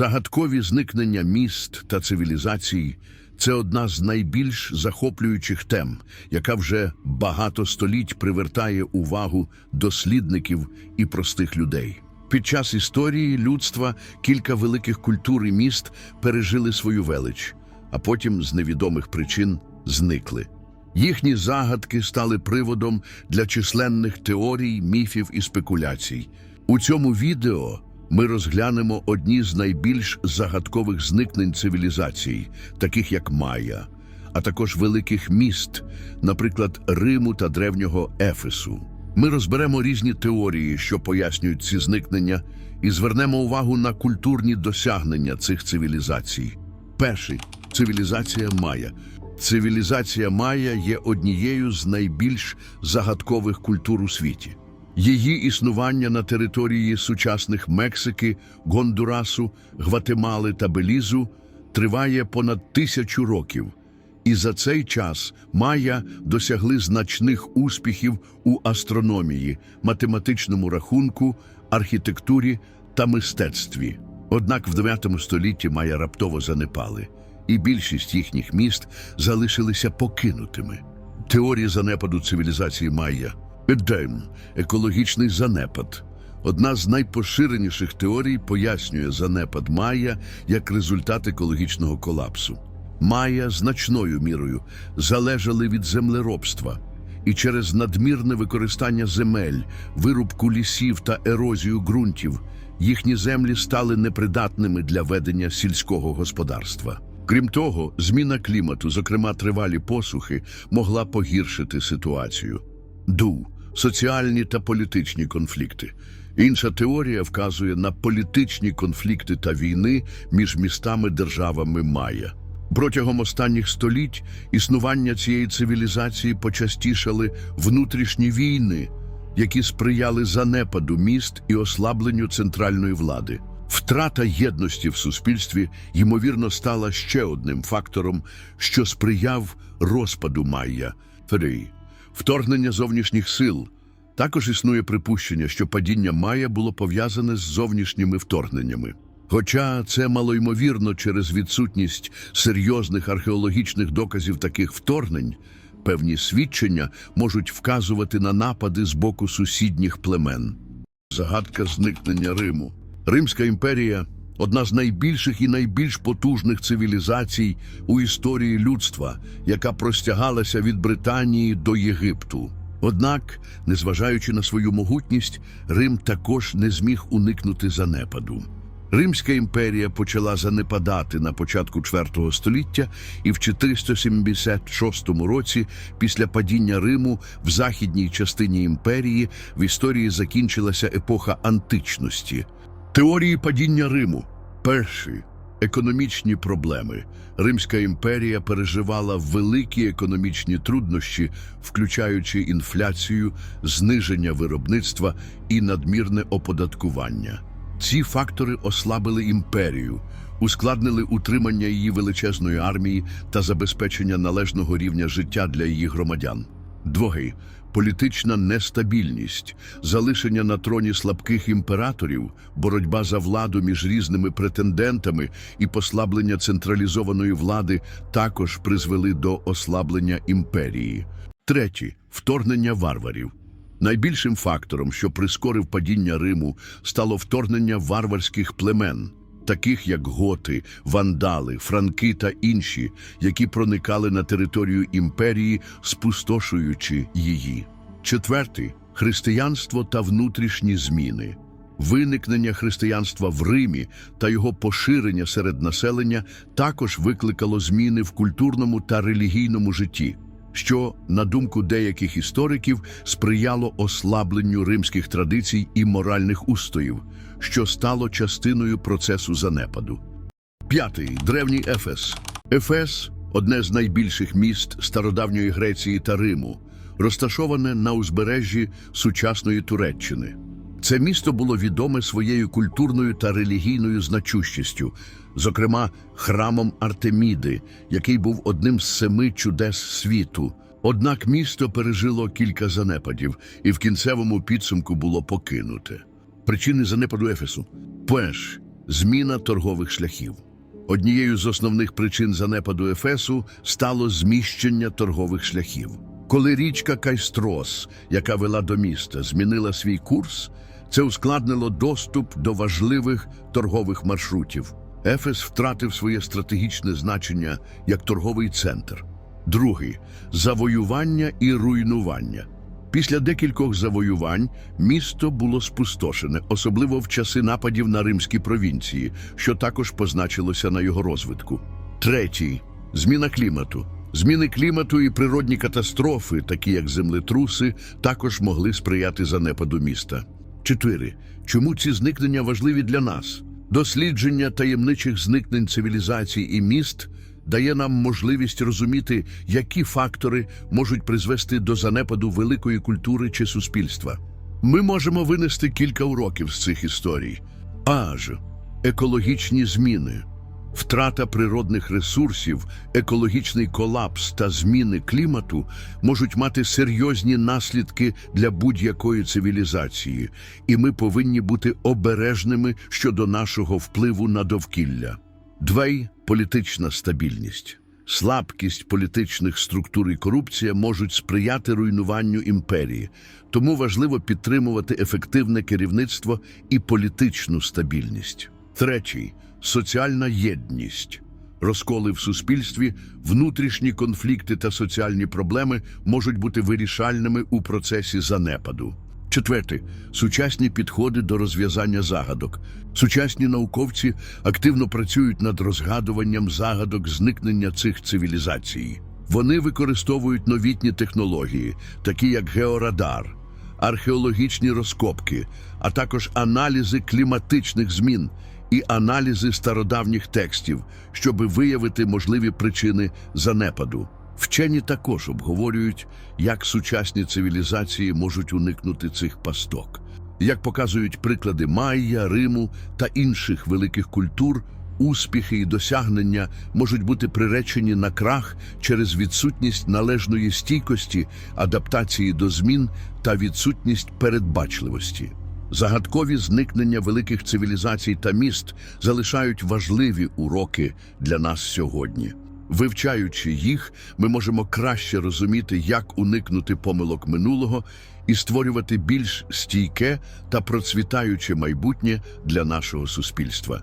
Загадкові зникнення міст та цивілізацій це одна з найбільш захоплюючих тем, яка вже багато століть привертає увагу дослідників і простих людей. Під час історії людства кілька великих культур і міст пережили свою велич, а потім з невідомих причин зникли. Їхні загадки стали приводом для численних теорій, міфів і спекуляцій. У цьому відео ми розглянемо одні з найбільш загадкових зникнень цивілізацій, таких як Майя, а також великих міст, наприклад, Риму та древнього Ефесу. Ми розберемо різні теорії, що пояснюють ці зникнення, і звернемо увагу на культурні досягнення цих цивілізацій. Перший цивілізація Майя. Цивілізація Майя є однією з найбільш загадкових культур у світі. Її існування на території сучасних Мексики, Гондурасу, Гватемали та Белізу триває понад тисячу років. І за цей час майя досягли значних успіхів у астрономії, математичному рахунку, архітектурі та мистецтві. Однак в 9 столітті майя раптово занепали, і більшість їхніх міст залишилися покинутими. Теорія занепаду цивілізації майя Едем – екологічний занепад. Одна з найпоширеніших теорій пояснює занепад майя як результат екологічного колапсу. Майя значною мірою залежали від землеробства, і через надмірне використання земель, вирубку лісів та ерозію ґрунтів їхні землі стали непридатними для ведення сільського господарства. Крім того, зміна клімату, зокрема тривалі посухи, могла погіршити ситуацію. Ду соціальні та політичні конфлікти. Інша теорія вказує на політичні конфлікти та війни між містами-державами Майя. Протягом останніх століть існування цієї цивілізації почастішали внутрішні війни, які сприяли занепаду міст і ослабленню центральної влади. Втрата єдності в суспільстві, ймовірно, стала ще одним фактором, що сприяв розпаду Майя. Три. Вторгнення зовнішніх сил. Також існує припущення, що падіння Майя було пов'язане з зовнішніми вторгненнями. Хоча це малоймовірно через відсутність серйозних археологічних доказів таких вторгнень, певні свідчення можуть вказувати на напади з боку сусідніх племен. Загадка зникнення Риму. Римська імперія одна з найбільших і найбільш потужних цивілізацій у історії людства, яка простягалася від Британії до Єгипту. Однак, незважаючи на свою могутність, Рим також не зміг уникнути занепаду. Римська імперія почала занепадати на початку IV століття, і в 476 році, після падіння Риму в західній частині імперії, в історії закінчилася епоха античності. Теорії падіння Риму. Перший економічні проблеми. Римська імперія переживала великі економічні труднощі, включаючи інфляцію, зниження виробництва і надмірне оподаткування. Ці фактори ослабили імперію, ускладнили утримання її величезної армії та забезпечення належного рівня життя для її громадян. Другий політична нестабільність, залишення на троні слабких імператорів, боротьба за владу між різними претендентами і послаблення централізованої влади також призвели до ослаблення імперії. Третє вторгнення варварів. Найбільшим фактором, що прискорив падіння Риму, стало вторгнення варварських племен, таких як готи, вандали, франки та інші, які проникали на територію імперії, спустошуючи її. Четвертий християнство та внутрішні зміни. Виникнення християнства в Римі та його поширення серед населення також викликало зміни в культурному та релігійному житті що, на думку деяких істориків, сприяло ослабленню римських традицій і моральних устоїв, що стало частиною процесу занепаду. П'ятий древній Ефес. Ефес одне з найбільших міст стародавньої Греції та Риму, розташоване на узбережжі сучасної Туреччини. Це місто було відоме своєю культурною та релігійною значущістю, зокрема храмом Артеміди, який був одним з семи чудес світу. Однак місто пережило кілька занепадів і в кінцевому підсумку було покинуте. Причини занепаду Ефесу. Перш зміна торгових шляхів. Однією з основних причин занепаду Ефесу стало зміщення торгових шляхів. Коли річка Кайстрос, яка вела до міста, змінила свій курс, це ускладнило доступ до важливих торгових маршрутів. Ефес втратив своє стратегічне значення як торговий центр. Другий завоювання і руйнування. Після декількох завоювань місто було спустошене, особливо в часи нападів на римські провінції, що також позначилося на його розвитку. Третій зміна клімату. Зміни клімату і природні катастрофи, такі як землетруси, також могли сприяти занепаду міста. Чотири. Чому ці зникнення важливі для нас? Дослідження таємничих зникнень цивілізацій і міст дає нам можливість розуміти, які фактори можуть призвести до занепаду великої культури чи суспільства. Ми можемо винести кілька уроків з цих історій. Аж екологічні зміни, втрата природних ресурсів, екологічний колапс та зміни клімату можуть мати серйозні наслідки для будь-якої цивілізації, і ми повинні бути обережними щодо нашого впливу на довкілля. Двей політична стабільність. Слабкість політичних структур і корупція можуть сприяти руйнуванню імперії, тому важливо підтримувати ефективне керівництво і політичну стабільність. Третій соціальна єдність. Розколи в суспільстві, внутрішні конфлікти та соціальні проблеми можуть бути вирішальними у процесі занепаду. Четверте сучасні підходи до розв'язання загадок. Сучасні науковці активно працюють над розгадуванням загадок зникнення цих цивілізацій. Вони використовують новітні технології, такі як георадар, археологічні розкопки, а також аналізи кліматичних змін і аналізи стародавніх текстів, щоб виявити можливі причини занепаду. Вчені також обговорюють, як сучасні цивілізації можуть уникнути цих пасток. Як показують приклади Майя, Риму та інших великих культур, успіхи і досягнення можуть бути приречені на крах через відсутність належної стійкості, адаптації до змін та відсутність передбачливості. Загадкові зникнення великих цивілізацій та міст залишають важливі уроки для нас сьогодні. Вивчаючи їх, ми можемо краще розуміти, як уникнути помилок минулого і створювати більш стійке та процвітаюче майбутнє для нашого суспільства.